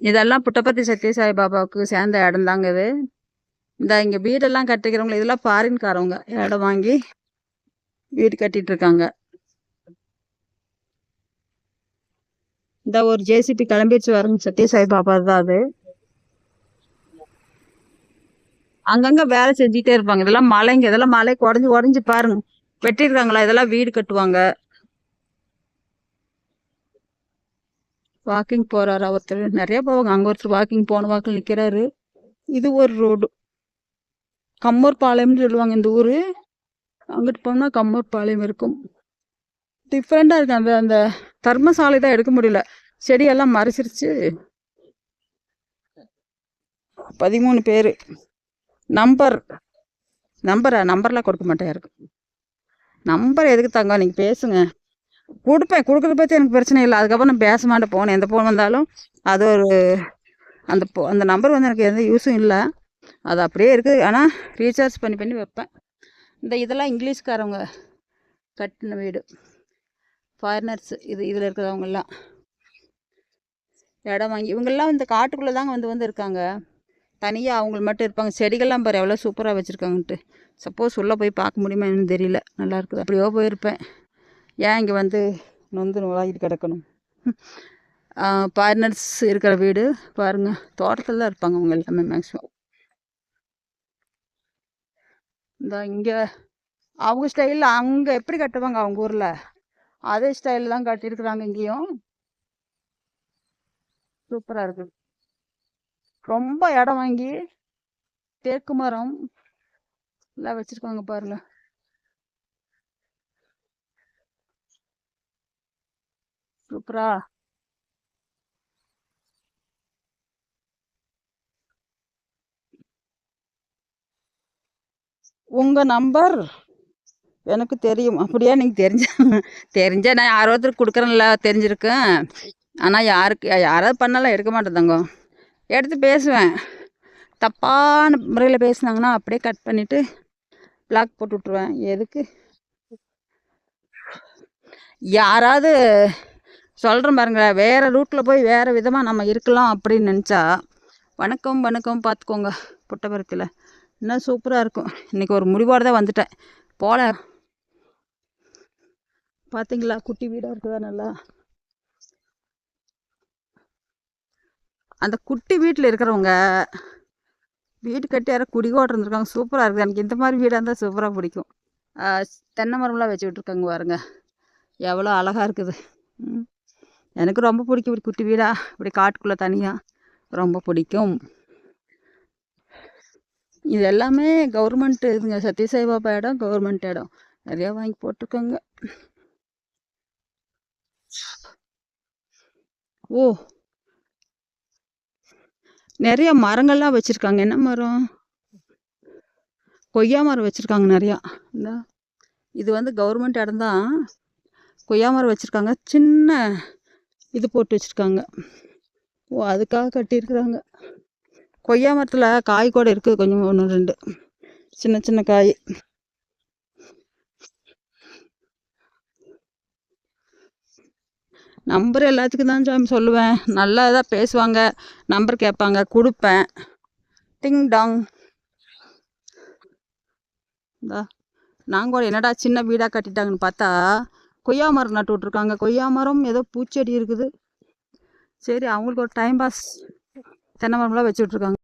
இதெல்லாம் புட்டபர்த்தி சத்யசாய் பாபாவுக்கு சேர்ந்த இடம் தாங்க இது. இந்த இங்கே வீடெல்லாம் கட்டிக்கிறவங்க இதெல்லாம் ஃபாரின்காரவங்க. இடம் வாங்கி வீடு கட்டிட்டு இருக்காங்க இந்த ஒரு ஜேசிபி கிளம்பிடுச்சு வரும் சத்யசாய் பாபா தான் அது. அங்கங்க வேலை செஞ்சுட்டே இருப்பாங்க. இதெல்லாம் மலைங்க இதெல்லாம் மலை குறைஞ்சு குறைஞ்சு பாருங்க. வெட்டியிருக்காங்களா? இதெல்லாம் வீடு கட்டுவாங்க. வாக்கிங் போறாரு ஒருத்தர் நிறைய போவாங்க அங்க ஒருத்தர் வாக்கிங் போன வாக்கில் நிக்கிறாரு. இது ஒரு ரோடு கம்மூர் பாளையம்னு சொல்லுவாங்க இந்த ஊரு. அங்கிட்டு போனா கம்மூர் பாளையம் இருக்கும் டிஃப்ரெண்டா இருக்கு. அந்த அந்த தர்மசாலை தான் எடுக்க முடியல. செடியெல்லாம் மறைச்சிருச்சு. பதிமூணு பேர். நம்பர். நம்பரா? நம்பர்லாம் கொடுக்க மாட்டேன் இருக்கு நம்பர் எதுக்கு தங்க நீங்கள் பேசுங்க. கொடுப்பேன். கொடுக்குறத பற்றி எனக்கு பிரச்சனை இல்லை. அதுக்கப்புறம் நான் பேச மாட்டேன் போன் எந்த ஃபோன் வந்தாலும் அது ஒரு அந்த போ அந்த நம்பர் வந்து எனக்கு எந்த யூஸும் இல்லை. அது அப்படியே இருக்குது ஆனால் ரீசார்ஜ் பண்ணி பண்ணி வைப்பேன். இந்த இதெல்லாம் இங்கிலீஷ்காரவங்க கட்டின வீடு. ஃபாரினர்ஸ் இது இதில் இருக்கிறவங்கெல்லாம். இடம் வாங்கி இவங்கெல்லாம் இந்த காட்டுக்குள்ளே தாங்க வந்து வந்து இருக்காங்க. தனியாக அவங்கள மட்டும் இருப்பாங்க. செடிகள்லாம் பாரு எவ்வளோ சூப்பராக வச்சுருக்காங்கன்ட்டு. சப்போஸ் உள்ளே போய் பார்க்க முடியுமா என்னன்னு தெரியல. நல்லா இருக்குது. அப்படியோ போயிருப்பேன். ஏன் இங்கே வந்து நொந்து நூலாகிட்டு கிடக்கணும்? பார்ட்னர்ஸ் இருக்கிற வீடு பாருங்கள் தோட்டத்தில் தான் இருப்பாங்க அவங்க எல்லாமே மேக்ஸிமம் இந்த இங்கே அவங்க ஸ்டைலில் அங்கே எப்படி கட்டுவாங்க அவங்க ஊரில்? அதே ஸ்டைலில் தான் கட்டியிருக்கிறாங்க இங்கேயும். சூப்பராக இருக்குது ரொம்ப இடம் வாங்கி தேக்கு மரம் எல்லாம் வச்சுருக்காங்க பாருங்கள் சூப்பரா உங்க நம்பர் எனக்கு தெரியும். அப்படியா? நீங்க தெரிஞ்ச தெரிஞ்ச நான் யாரோ ஒருத்தருக்கு கொடுக்குறேன்ல தெரிஞ்சிருக்கேன் ஆனால் யாருக்கு யாராவது பண்ணாலும் எடுக்க மாட்டேதாங்க எடுத்து பேசுவேன். தப்பான முறையில் பேசுனாங்கன்னா அப்படியே கட் பண்ணிவிட்டு பிளாக் போட்டு விட்ருவேன் எதுக்கு? யாராவது சொல்கிறேன் பாருங்க வேறு ரூட்டில் போய் வேறு விதமாக நம்ம இருக்கலாம் அப்படின்னு நினச்சா வணக்கம் வணக்கம் பார்த்துக்கோங்க புட்டபரத்தில். இன்னும் சூப்பராக இருக்கும். இன்றைக்கி ஒரு முடிவோடு தான் வந்துட்டேன். போல. பார்த்தீங்களா குட்டி வீடாக இருக்குதா நல்லா? அந்த குட்டி வீட்டில் இருக்கிறவங்க வீடு கட்டி யாரோ குடிகோட்டம் இருந்திருக்காங்க சூப்பராக இருக்குது. எனக்கு இந்த மாதிரி வீடாக இருந்தால் சூப்பராக பிடிக்கும். தென்னை மரம்லாம் வச்சு விட்ருக்காங்க பாருங்க. எவ்வளோ அழகாக இருக்குது. ம். எனக்கு ரொம்ப பிடிக்கும் இப்படி குட்டி வீடாக இப்படி காட்டுக்குள்ளே தனியாக ரொம்ப பிடிக்கும். இது எல்லாமே கவர்மெண்ட் இதுங்க சத்யசாய் பாபா இடம் கவர்மெண்ட் இடம். நிறையா வாங்கி போட்டிருக்கோங்க. ஓ. நிறைய மரங்கள்லாம் வச்சுருக்காங்க. என்ன மரம்? கொய்யா மரம் வச்சுருக்காங்க நிறையா. இந்த. இது வந்து கவர்மெண்ட் இடம் தான். கொய்யா மரம் வச்சுருக்காங்க. சின்ன இது போட்டு வச்சுருக்காங்க. ஓ அதுக்காக கட்டியிருக்கிறாங்க. கொய்யா மரத்தில் காய் கூட இருக்குது கொஞ்சம் ஒன்று ரெண்டு. சின்ன சின்ன காய். நம்பர் எல்லாத்துக்கும் தான் சாமி சொல்லுவேன். நல்லா தான் பேசுவாங்க. நம்பர் கேட்பாங்க. கொடுப்பேன். Ding dong. இந்தா நாங்கள் கூட என்னடா சின்ன வீடாக கட்டிட்டாங்கன்னு பார்த்தா கொய்யா மரம் நட்டு விட்ருக்காங்க கொய்யா மரம் ஏதோ பூச்செடி இருக்குது. சரி அவங்களுக்கு ஒரு டைம் பாஸ் தென்னை மரம்லாம் வச்சு விட்ருக்காங்க